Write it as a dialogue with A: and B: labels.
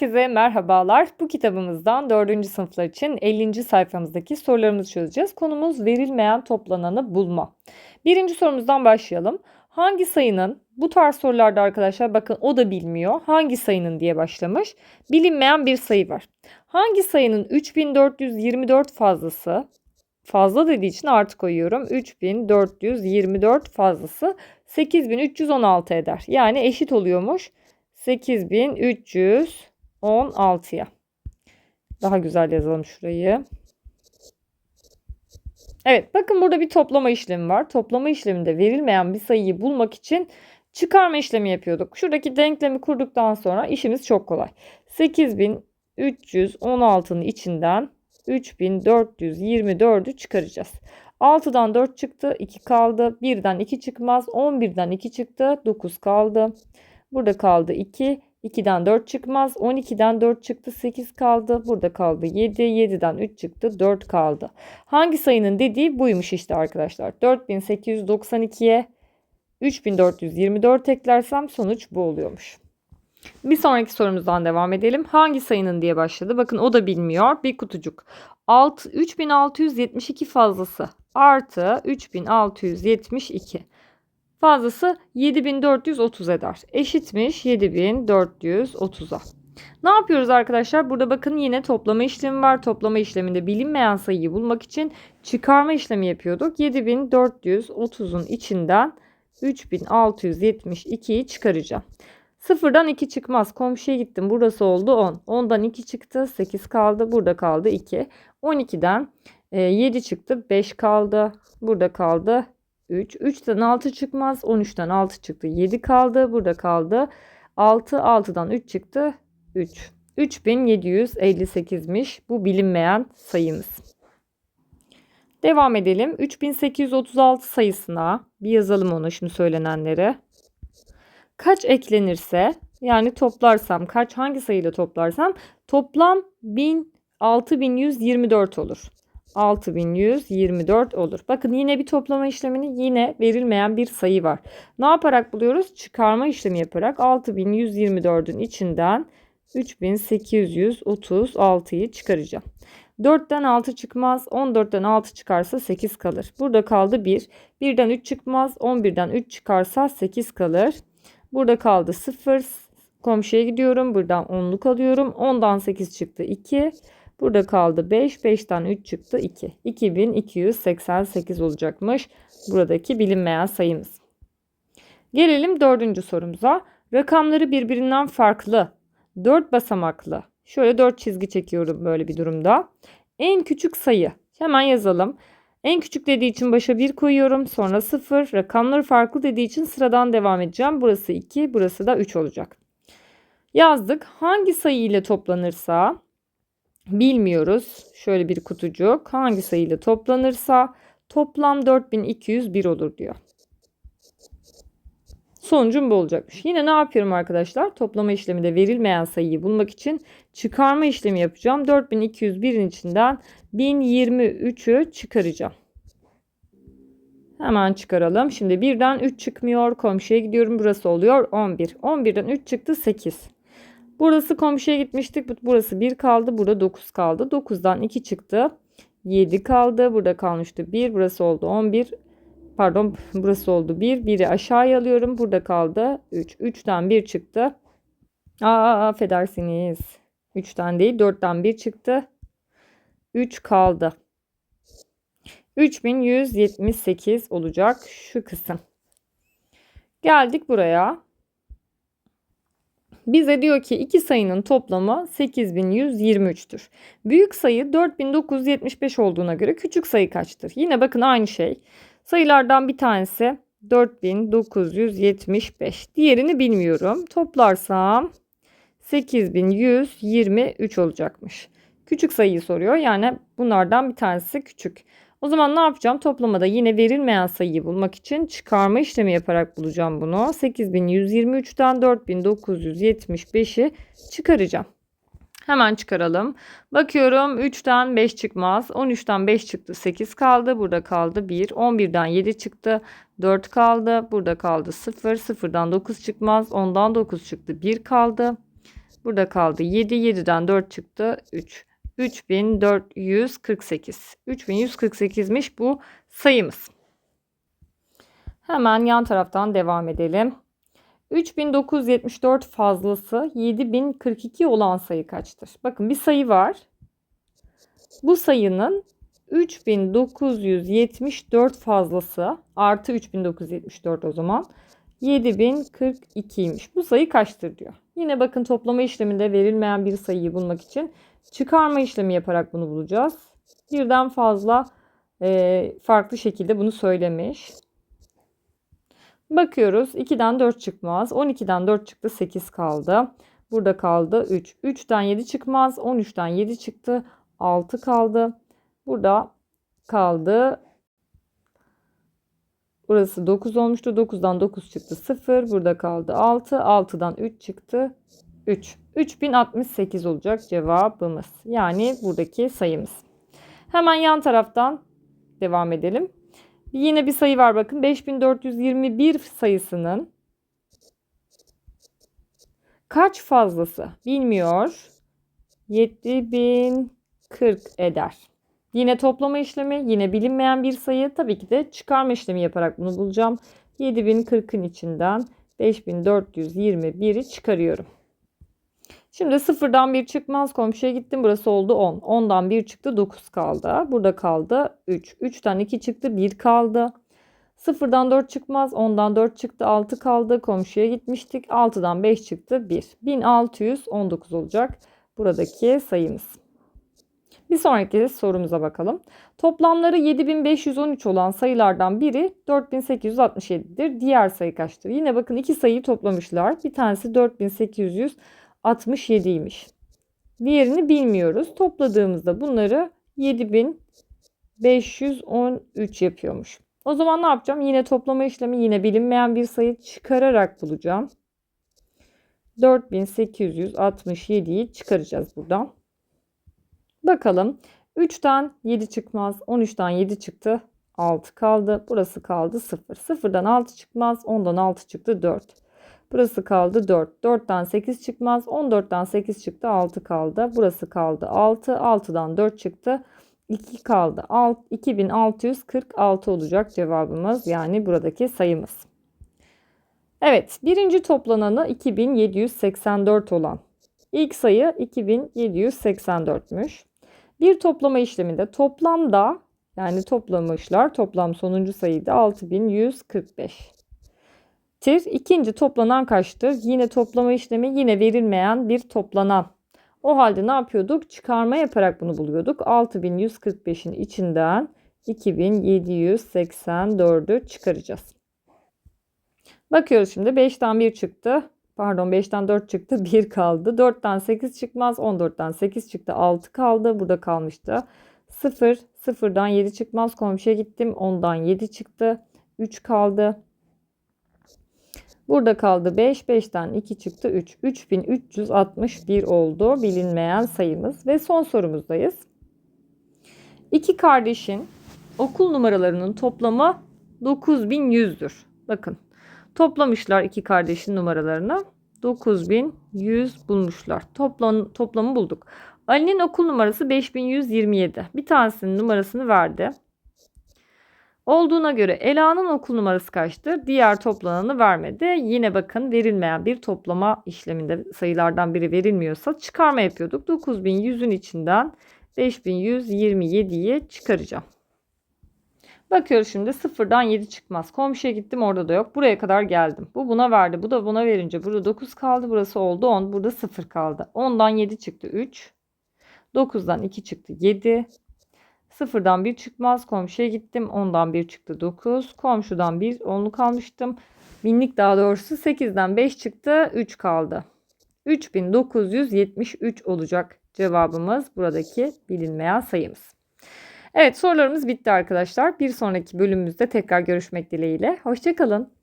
A: Herkese merhabalar. Bu kitabımızdan 4. sınıflar için 50. sayfamızdaki sorularımızı çözeceğiz. Konumuz verilmeyen toplananı bulma. Birinci sorumuzdan başlayalım. Hangi sayının bu tarz sorularda arkadaşlar bakın o da bilmiyor. Hangi sayının diye başlamış. Bilinmeyen bir sayı var. Hangi sayının 3424 fazlası fazla dediği için artı koyuyorum. 3424 fazlası 8316 eder. Yani eşit oluyormuş. 8316'ya. Daha güzel yazalım şurayı. Evet bakın burada bir toplama işlemi var. Toplama işleminde verilmeyen bir sayıyı bulmak için çıkarma işlemi yapıyorduk. Şuradaki denklemi kurduktan sonra işimiz çok kolay. 8316'nın içinden 3424'ü çıkaracağız. 6'dan 4 çıktı 2 kaldı. 1'den 2 çıkmaz. 11'den 2 çıktı 9 kaldı. Burada kaldı 2. 2'den 4 çıkmaz. 12'den 4 çıktı 8 kaldı. Burada kaldı 7. 7'den 3 çıktı 4 kaldı. Hangi sayının dediği buymuş işte arkadaşlar. 4892'ye 3424 eklersem sonuç bu oluyormuş. Bir sonraki sorumuzdan devam edelim. Hangi sayının diye başladı. Bakın o da bilmiyor. Bir kutucuk. 6, 3672 fazlası artı 3672. Fazlası 7430 eder. Eşitmiş 7430'a. Ne yapıyoruz arkadaşlar? Burada bakın yine toplama işlemi var. Toplama işleminde bilinmeyen sayıyı bulmak için çıkarma işlemi yapıyorduk. 7430'un içinden 3672'yi çıkaracağım. Sıfırdan 2 çıkmaz. Komşuya gittim. Burası oldu 10. 10'dan 2 çıktı. 8 kaldı. Burada kaldı 2. 12'den 7 çıktı. 5 kaldı. Burada kaldı 3. 3'ten 6 çıkmaz. 13'ten 6 çıktı. 7 kaldı. Burada kaldı. 6. 6'dan 3 çıktı. 3. 3758'miş bu bilinmeyen sayımız. Devam edelim. 3836 sayısına bir yazalım onu şimdi söylenenleri. Kaç eklenirse yani toplarsam kaç hangi sayıyla toplarsam toplam 1000 6124 olur. 6124 olur. Bakın yine bir toplama işlemini yine verilmeyen bir sayı var. Ne yaparak buluyoruz? Çıkarma işlemi yaparak 6124'ün içinden 3836'yı çıkaracağım. 4'ten 6 çıkmaz. 14'ten 6 çıkarsa 8 kalır. Burada kaldı 1. 1'den 3 çıkmaz. 11'den 3 çıkarsa 8 kalır. Burada kaldı 0. Komşuya gidiyorum. Buradan 10'luk alıyorum. 10'dan 8 çıktı 2. Burada kaldı 5. 5'ten 3 çıktı 2. 2288 olacakmış buradaki bilinmeyen sayımız. Gelelim dördüncü sorumuza. Rakamları birbirinden farklı 4 basamaklı. Şöyle 4 çizgi çekiyorum böyle bir durumda. En küçük sayı. Hemen yazalım. En küçük dediği için başa 1 koyuyorum. Sonra 0. Rakamları farklı dediği için sıradan devam edeceğim. Burası 2, burası da 3 olacak. Yazdık. Hangi sayı ile toplanırsa bilmiyoruz. Şöyle bir kutucuk. Hangi sayı ile toplanırsa toplam 4201 olur diyor. Sonucum bu olacakmış. Yine ne yapıyorum arkadaşlar? Toplama işleminde verilmeyen sayıyı bulmak için çıkarma işlemi yapacağım. 4201'in içinden 1023'ü çıkaracağım. Hemen çıkaralım. Şimdi birden 3 çıkmıyor. Komşuya gidiyorum. Burası oluyor 11. 11'den 3 çıktı 8. Burası komşuya gitmiştik. Burası 1 kaldı. Burada 9 kaldı. 9'dan 2 çıktı. 7 kaldı. Burada kalmıştı 1. Burası oldu 11. Pardon burası oldu 1. 1'i aşağıya alıyorum. Burada kaldı 3. 3'ten 1 çıktı. Aa affedersiniz. 3'ten değil 4'ten 1 çıktı. 3 kaldı. 3178 olacak şu kısım. Geldik buraya. Bize diyor ki iki sayının toplamı 8123'tür. Büyük sayı 4975 olduğuna göre küçük sayı kaçtır? Yine bakın aynı şey. Sayılardan bir tanesi 4975. Diğerini bilmiyorum. Toplarsam 8123 olacakmış. Küçük sayıyı soruyor. Yani bunlardan bir tanesi küçük. O zaman ne yapacağım? Toplamada yine verilmeyen sayıyı bulmak için çıkarma işlemi yaparak bulacağım bunu. 8123'ten 4975'i çıkaracağım. Hemen çıkaralım. Bakıyorum 3'ten 5 çıkmaz. 13'ten 5 çıktı 8 kaldı. Burada kaldı 1. 11'den 7 çıktı 4 kaldı. Burada kaldı 0. 0'dan 9 çıkmaz. 10'dan 9 çıktı 1 kaldı. Burada kaldı 7. 7'den 4 çıktı 3. 3448. 3148'miş bu sayımız. Hemen yan taraftan devam edelim. 3974 fazlası 7042 olan sayı kaçtır? Bakın bir sayı var. Bu sayının 3974 fazlası artı 3974 o zaman 7042'ymiş. Bu sayı kaçtır diyor. Yine bakın toplama işleminde verilmeyen bir sayıyı bulmak için çıkarma işlemi yaparak bunu bulacağız. Birden fazla e, farklı şekilde bunu söylemiş. Bakıyoruz 2'den 4 çıkmaz. 12'den 4 çıktı 8 kaldı. Burada kaldı 3. 3'ten 7 çıkmaz. 13'ten 7 çıktı. 6 kaldı. Burada kaldı. Burası 9 olmuştu. 9'dan 9 çıktı 0. Burada kaldı 6. 6'dan 3 çıktı 3. 3068 olacak cevabımız. Yani buradaki sayımız. Hemen yan taraftan devam edelim. Yine bir sayı var bakın. 5421 sayısının kaç fazlası bilmiyor. 7040 eder. Yine toplama işlemi, yine bilinmeyen bir sayı. Tabii ki de çıkarma işlemi yaparak bunu bulacağım. 7040'ın içinden 5421'i çıkarıyorum. Şimdi sıfırdan bir çıkmaz komşuya gittim. Burası oldu 10. 10'dan 1 çıktı 9 kaldı. Burada kaldı 3. 3'ten 2 çıktı 1 kaldı. Sıfırdan 4 çıkmaz. 10'dan 4 çıktı 6 kaldı. Komşuya gitmiştik. 6'dan 5 çıktı 1. 1619 olacak buradaki sayımız. Bir sonraki sorumuza bakalım. Toplamları 7513 olan sayılardan biri 4867'dir. Diğer sayı kaçtır? Yine bakın iki sayıyı toplamışlar. Bir tanesi 4867'ymiş. Diğerini bilmiyoruz. Topladığımızda bunları 7513 yapıyormuş. O zaman ne yapacağım? Yine toplama işlemi yine bilinmeyen bir sayı çıkararak bulacağım. 4867'yi çıkaracağız buradan. Bakalım. 3'ten 7 çıkmaz. 13'ten 7 çıktı. 6 kaldı. Burası kaldı 0. 0'dan 6 çıkmaz. 10'dan 6 çıktı 4. Burası kaldı 4. 4'ten 8 çıkmaz. 14'ten 8 çıktı. 6 kaldı. Burası kaldı 6. 6'dan 4 çıktı. 2 kaldı. 6, 2646 olacak cevabımız. Yani buradaki sayımız. Evet. Birinci toplananı 2784 olan. İlk sayı 2784'müş. Bir toplama işleminde toplamda yani toplamışlar. Toplam sonuncu sayıda 6145. Tir ikinci toplanan kaçtır? Yine toplama işlemi yine verilmeyen bir toplanan. O halde ne yapıyorduk? Çıkarma yaparak bunu buluyorduk. 6145'in içinden 2784'ü çıkaracağız. Bakıyoruz şimdi 5'ten 1 çıktı. Pardon 5'ten 4 çıktı 1 kaldı. 4'ten 8 çıkmaz 14'ten 8 çıktı 6 kaldı. Burada kalmıştı. 0 0'dan 7 çıkmaz komşuya gittim 10'dan 7 çıktı. 3 kaldı. Burada kaldı 5. 5'ten 2 çıktı 3. 3361 oldu bilinmeyen sayımız. Ve son sorumuzdayız. İki kardeşin okul numaralarının toplamı 9100'dür. Bakın toplamışlar iki kardeşin numaralarını. 9100 bulmuşlar. Toplam, toplamı bulduk. Ali'nin okul numarası 5127. Bir tanesinin numarasını verdi. Olduğuna göre Ela'nın okul numarası kaçtır? Diğer toplananı vermedi. Yine bakın verilmeyen bir toplama işleminde sayılardan biri verilmiyorsa çıkarma yapıyorduk. 9100'ün içinden 5127'yi çıkaracağım. Bakıyoruz şimdi sıfırdan 7 çıkmaz. Komşuya gittim orada da yok. Buraya kadar geldim. Bu buna verdi. Bu da buna verince burada 9 kaldı. Burası oldu 10. Burada 0 kaldı. 10'dan 7 çıktı 3. 9'dan 2 çıktı 7. Sıfırdan 1 çıkmaz. Komşuya gittim. 10'dan 1 çıktı 9. Komşudan 1 onluk almıştım. Binlik daha doğrusu 8'den 5 çıktı 3 kaldı. 3973 olacak cevabımız buradaki bilinmeyen sayımız. Evet sorularımız bitti arkadaşlar. Bir sonraki bölümümüzde tekrar görüşmek dileğiyle. Hoşçakalın.